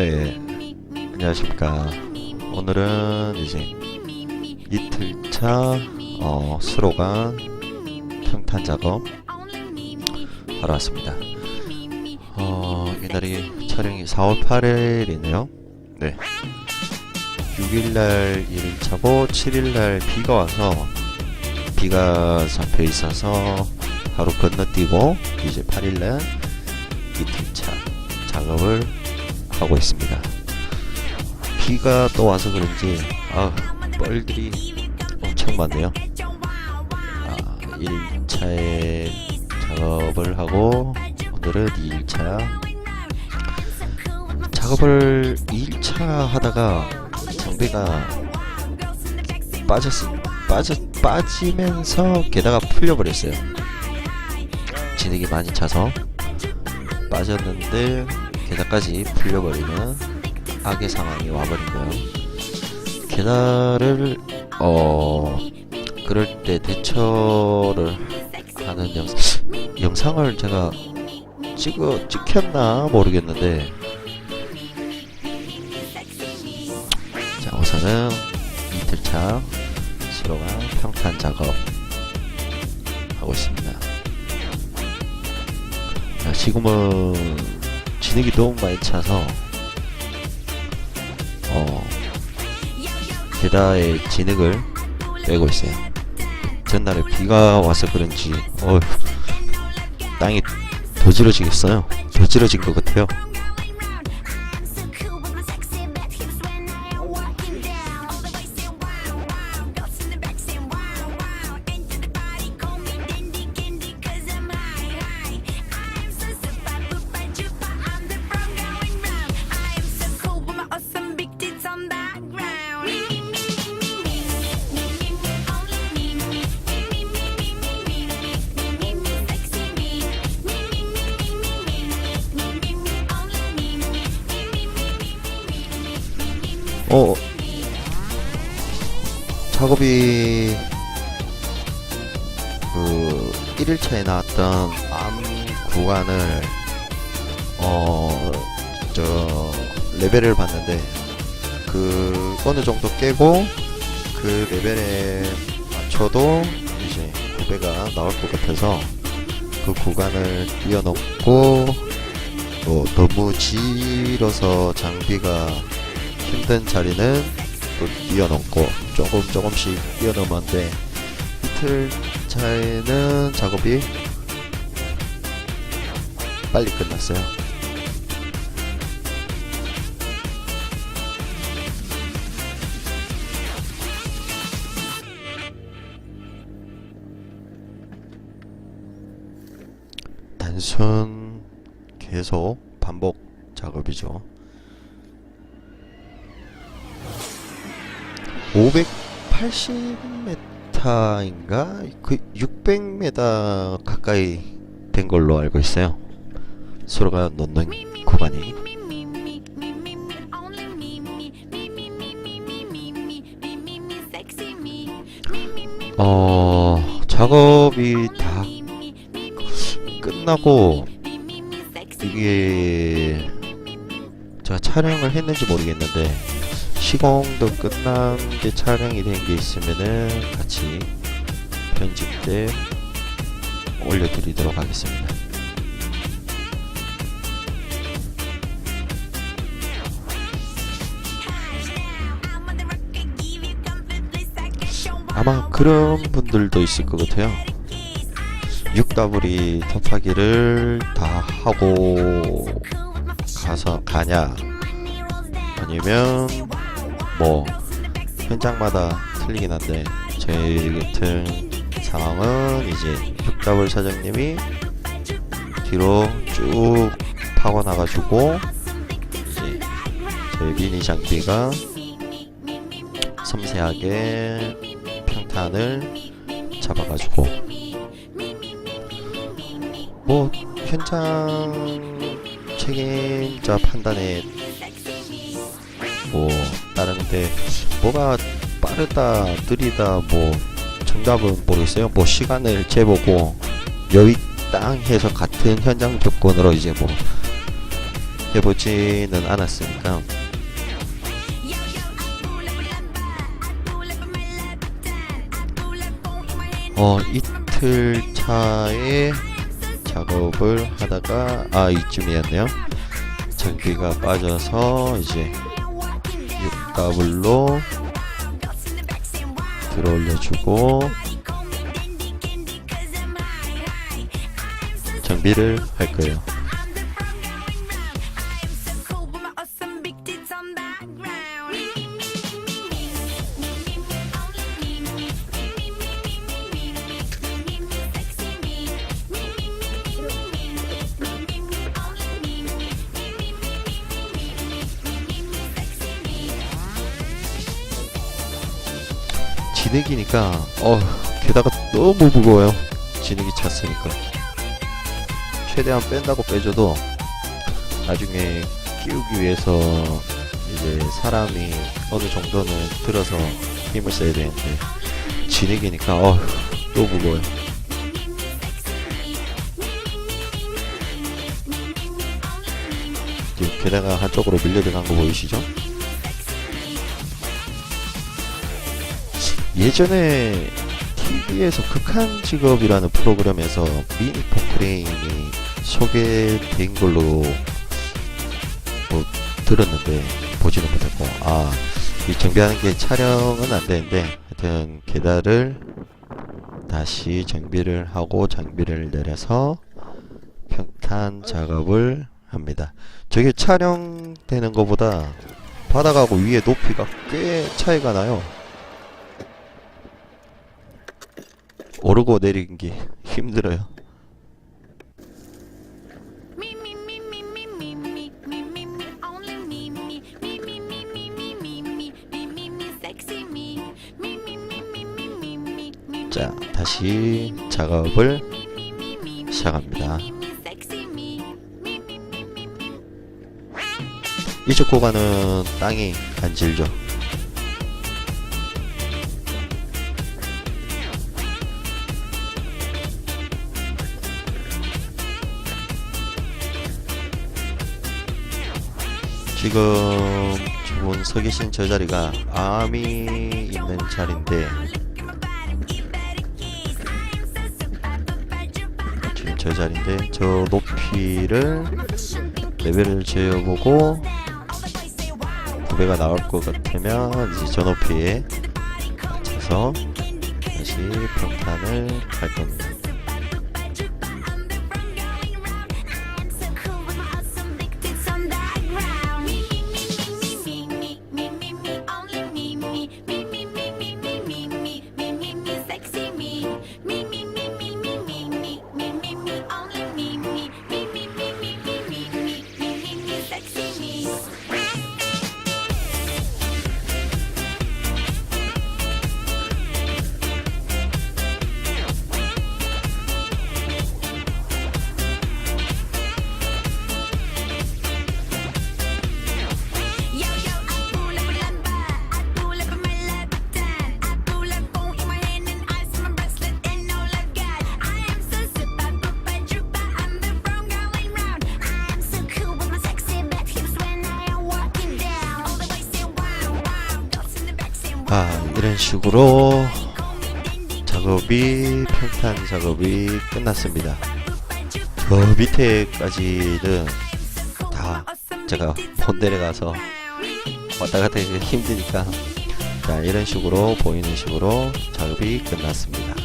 네, 안녕하십니까. 오늘은 이제 이틀차 어, 수로가 평탄 작업 하러 왔습니다. 어, 이날이 촬영이 4월 8일이네요. 네. 6일날 1일차고 7일날 비가 와서 비가 잡혀 있어서 바로 건너뛰고 이제 8일날 이틀차 작업을 하고 있습니다. 비가 또 와서 그런지 아 뻘들이 엄청 많네요. 아 1차에 작업을 하고 오늘은 2일차 작업을 2일차 하다가 장비가 빠졌 빠져 빠지면서 게다가 풀려버렸어요. 진흙이 많이 차서 빠졌는데 게다까지 풀려버리는 악의 상황이 와버린 거예요. 계단을 어 그럴 때 대처를 하는 영, 영상을 제가 찍어 찍혔나 모르겠는데 자 우선은 이틀차 수로가 평탄 작업 하고 있습니다. 자, 지금은 진흙이 너무 많이 차서 어 게다의 진흙을 빼고 있어요. 전날에 비가 와서 그런지 어 땅이 도지러지겠어요. 도지러진 것 같아요. 작업이 그 1일차에 나왔던 암 구간을 어 저 레벨을 봤는데 그 어느 정도 깨고 그 레벨에 맞춰도 이제 구배가 나올 것 같아서 그 구간을 뛰어넘고 또 너무 길어서 장비가 힘든 자리는 또 뛰어넘고 조금 조금씩 뛰어넘었는데 이틀 차에는 작업이 빨리 끝났어요. 단순 계속 반복 작업이죠. 580m인가 그 600m 가까이 된 걸로 알고 있어요. 수로가 놓는 구간이. 어 작업이 다 끝나고 이게 제가 촬영을 했는지 모르겠는데 시공도 끝난 게 촬영이 된 게 있으면은 같이 편집 때 올려드리도록 하겠습니다. 아마 그런 분들도 있을 것 같아요. 6더블이 톱하기를 다 하고 가서 가냐 아니면 뭐 현장마다 틀리긴 한데 저희 같은 상황은 이제 6더블 사장님이 뒤로 쭉 파고 나가지고 이제 저희 미니 장비가 섬세하게 평탄을 잡아가지고 뭐 현장 책임자 판단에 뭐 다른데 뭐가 빠르다 느리다 뭐 정답은 모르겠어요. 뭐 시간을 재보고 여기 땅 해서 같은 현장 조건으로 이제 뭐 해보지는 않았으니까. 어 이틀 차에 작업을 하다가 아 이쯤이었네요. 장비가 빠져서 이제 육가블로 들어 올려주고 장비를 할 거예요 진흙이니까 어 게다가 너무 무거워요. 진흙이 찼으니까. 최대한 뺀다고 빼줘도 나중에 끼우기 위해서 이제 사람이 어느 정도는 들어서 힘을 써야 되는데 진흙이니까 어 너무 무거워요. 게다가 한쪽으로 밀려 들어간 거 보이시죠? 예전에 TV에서 극한 직업이라는 프로그램에서 미니 포크레인이 소개된 걸로 뭐 들었는데 보지는 못했고 아 이 정비하는 게 촬영은 안 되는데 하여튼 계단을 다시 정비를 하고 장비를 내려서 평탄 작업을 합니다. 저게 촬영되는 것보다 바닥하고 위에 높이가 꽤 차이가 나요. 오르고 내리는 게 힘들어요. 자, 다시 작업을 시작합니다. 이쪽 구간은 땅이 안 질죠. 지금 저분 서 계신 저 자리가 암이 있는 자리인데 지금 저 자리인데 저 높이를 레벨을 재어보고 9배가 나올 것 같으면 이제 저 높이에 맞춰서 다시 평탄을 할 겁니다. 식으로 작업이 평탄 작업이 끝났습니다. 저 밑에까지는 다 제가 본대에 가서 왔다 갔다 하기 힘드니까 자 이런 식으로 보이는 식으로 작업이 끝났습니다.